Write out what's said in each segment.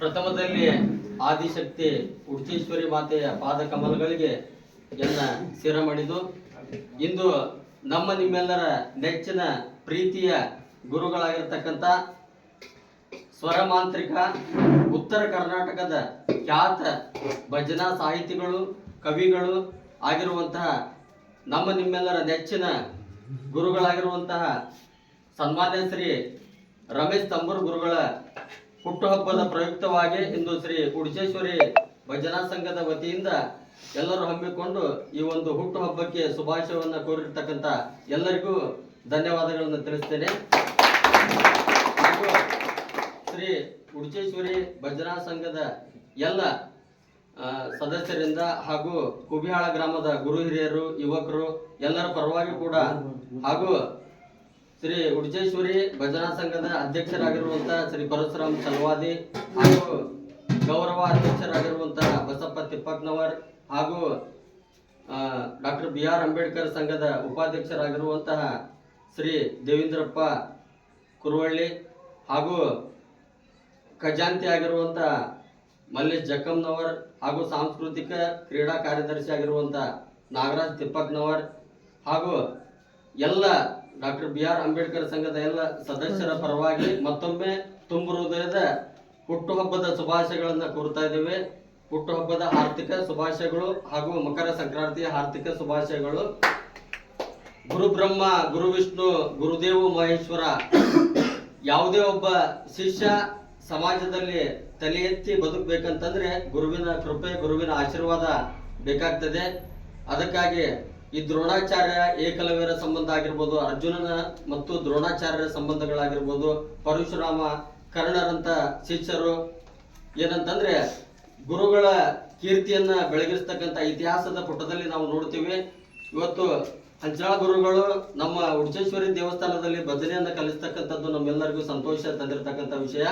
ಪ್ರಥಮದಲ್ಲಿ ಆದಿಶಕ್ತಿ ಉಚ್ಚೇಶ್ವರಿ ಮಾತೆಯ ಪಾದ ಕಮಲಗಳಿಗೆ ಎಲ್ಲ ಸಿರ ಮಾಡಿದು ಇಂದು ನಮ್ಮ ನಿಮ್ಮೆಲ್ಲರ ನೆಚ್ಚಿನ ಪ್ರೀತಿಯ ಗುರುಗಳಾಗಿರ್ತಕ್ಕಂಥ ಸ್ವರಮಾಂತ್ರಿಕ ಉತ್ತರ ಕರ್ನಾಟಕದ ಖ್ಯಾತ ಭಜನಾ ಸಾಹಿತಿಗಳು, ಕವಿಗಳು ಆಗಿರುವಂತಹ ನಮ್ಮ ನಿಮ್ಮೆಲ್ಲರ ನೆಚ್ಚಿನ ಗುರುಗಳಾಗಿರುವಂತಹ ಸನ್ಮಾನ್ಯ ಶ್ರೀ ರಮೇಶ್ ತಂಬೂರ್ ಗುರುಗಳ ಹುಟ್ಟುಹಬ್ಬದ ಪ್ರಯುಕ್ತವಾಗಿ ಇಂದು ಶ್ರೀ ಉಡುಚೇಶ್ವರಿ ಭಜನಾ ಸಂಘದ ವತಿಯಿಂದ ಎಲ್ಲರೂ ಹಮ್ಮಿಕೊಂಡು ಈ ಒಂದು ಹುಟ್ಟುಹಬ್ಬಕ್ಕೆ ಶುಭಾಶಯವನ್ನು ಕೋರಿರ್ತಕ್ಕಂಥ ಎಲ್ಲರಿಗೂ ಧನ್ಯವಾದಗಳನ್ನು ತಿಳಿಸ್ತೇನೆ. ಶ್ರೀ ಉಡುಚೇಶ್ವರಿ ಭಜನಾ ಸಂಘದ ಎಲ್ಲ ಸದಸ್ಯರಿಂದ ಹಾಗೂ ಕುಬಿಹಾಳ ಗ್ರಾಮದ ಗುರು ಹಿರಿಯರು, ಯುವಕರು ಎಲ್ಲರ ಪರವಾಗಿ ಕೂಡ ಹಾಗೂ ಶ್ರೀ ಉಡ್ಜೇಶ್ವರಿ ಭಜನಾ ಸಂಘದ ಅಧ್ಯಕ್ಷರಾಗಿರುವಂತಹ ಶ್ರೀ ಪರಶುರಾಮ್ ಚಲವಾದಿ ಹಾಗೂ ಗೌರವ ಅಧ್ಯಕ್ಷರಾಗಿರುವಂತಹ ಬಸಪ್ಪ ತಿಪ್ಪಕ್ನವರ್ ಹಾಗೂ ಡಾಕ್ಟರ್ ಬಿ ಆರ್ ಅಂಬೇಡ್ಕರ್ ಸಂಘದ ಉಪಾಧ್ಯಕ್ಷರಾಗಿರುವಂತಹ ಶ್ರೀ ದೇವೇಂದ್ರಪ್ಪ ಕುರುವಳ್ಳಿ ಹಾಗೂ ಖಜಾಂತಿ ಆಗಿರುವಂತಹ ಮಲ್ಲೇಶ್ ಜಕ್ಕಮ್ನವರ್ ಹಾಗೂ ಸಾಂಸ್ಕೃತಿಕ ಕ್ರೀಡಾ ಕಾರ್ಯದರ್ಶಿ ಆಗಿರುವಂಥ ನಾಗರಾಜ್ ತಿಪ್ಪಕ್ನವರ್ ಹಾಗೂ ಎಲ್ಲ ಡಾಕ್ಟರ್ ಬಿ ಆರ್ ಅಂಬೇಡ್ಕರ್ ಸಂಘದ ಎಲ್ಲ ಸದಸ್ಯರ ಪರವಾಗಿ ಮತ್ತೊಮ್ಮೆ ತುಂಬು ಹೃದಯದ ಹುಟ್ಟುಹಬ್ಬದ ಶುಭಾಶಯಗಳನ್ನು ಕೋರ್ತಾ ಇದ್ದೇವೆ. ಹುಟ್ಟುಹಬ್ಬದ ಆರ್ಥಿಕ ಶುಭಾಶಯಗಳು ಹಾಗೂ ಮಕರ ಸಂಕ್ರಾಂತಿಯ ಆರ್ಥಿಕ ಶುಭಾಶಯಗಳು. ಗುರು ಬ್ರಹ್ಮ, ಗುರು ವಿಷ್ಣು, ಗುರುದೇವ ಮಹೇಶ್ವರ ಯಾವುದೇ ಒಬ್ಬ ಶಿಷ್ಯ ಸಮಾಜದಲ್ಲಿ ತಲೆ ಎತ್ತಿ ಬದುಕಬೇಕಂತಂದ್ರೆ ಗುರುವಿನ ಕೃಪೆ, ಗುರುವಿನ ಆಶೀರ್ವಾದ ಬೇಕಾಗ್ತದೆ. ಅದಕ್ಕಾಗಿ ಈ ದ್ರೋಣಾಚಾರ್ಯ ಏಕಲವ್ಯರ ಸಂಬಂಧ ಆಗಿರ್ಬೋದು, ಅರ್ಜುನನ ಮತ್ತು ದ್ರೋಣಾಚಾರ್ಯರ ಸಂಬಂಧಗಳಾಗಿರ್ಬೋದು, ಪರಶುರಾಮ, ಕರ್ಣರಂತ ಶಿಷ್ಯರು ಏನಂತಂದ್ರೆ ಗುರುಗಳ ಕೀರ್ತಿಯನ್ನ ಬೆಳಗಿಸ್ತಕ್ಕಂಥ ಇತಿಹಾಸದ ಪುಟದಲ್ಲಿ ನಾವು ನೋಡ್ತೀವಿ. ಇವತ್ತು ಹಂಚಾಳ ಗುರುಗಳು ನಮ್ಮ ಉಚ್ಚೇಶ್ವರಿ ದೇವಸ್ಥಾನದಲ್ಲಿ ಭಜನೆಯನ್ನ ಕಲಿಸ್ತಕ್ಕಂಥದ್ದು ನಮ್ಮೆಲ್ಲರಿಗೂ ಸಂತೋಷ ತಂದಿರತಕ್ಕಂಥ ವಿಷಯ.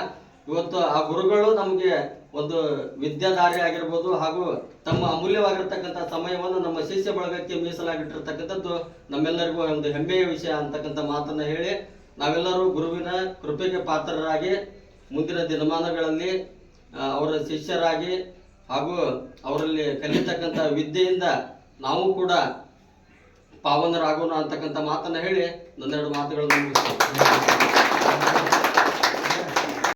ಇವತ್ತು ಆ ಗುರುಗಳು ನಮಗೆ ಒಂದು ವಿದ್ಯಾಧಾರಿ ಆಗಿರ್ಬೋದು ಹಾಗೂ ತಮ್ಮ ಅಮೂಲ್ಯವಾಗಿರ್ತಕ್ಕಂಥ ಸಮಯವನ್ನು ನಮ್ಮ ಶಿಷ್ಯ ಬಳಗಕ್ಕೆ ಮೀಸಲಾಗಿಟ್ಟಿರ್ತಕ್ಕಂಥದ್ದು ನಮ್ಮೆಲ್ಲರಿಗೂ ಒಂದು ಹೆಮ್ಮೆಯ ವಿಷಯ ಅಂತಕ್ಕಂಥ ಮಾತನ್ನ ಹೇಳಿ ನಾವೆಲ್ಲರೂ ಗುರುವಿನ ಕೃಪೆಗೆ ಪಾತ್ರರಾಗಿ ಮುಂದಿನ ದಿನಮಾನಗಳಲ್ಲಿ ಅವರ ಶಿಷ್ಯರಾಗಿ ಹಾಗೂ ಅವರಲ್ಲಿ ಕಲಿತಕ್ಕಂಥ ವಿದ್ಯೆಯಿಂದ ನಾವು ಕೂಡ ಪಾವನರಾಗೋಣ ಅಂತಕ್ಕಂಥ ಮಾತನ್ನ ಹೇಳಿ ನನ್ನೆರಡು ಮಾತುಗಳನ್ನು.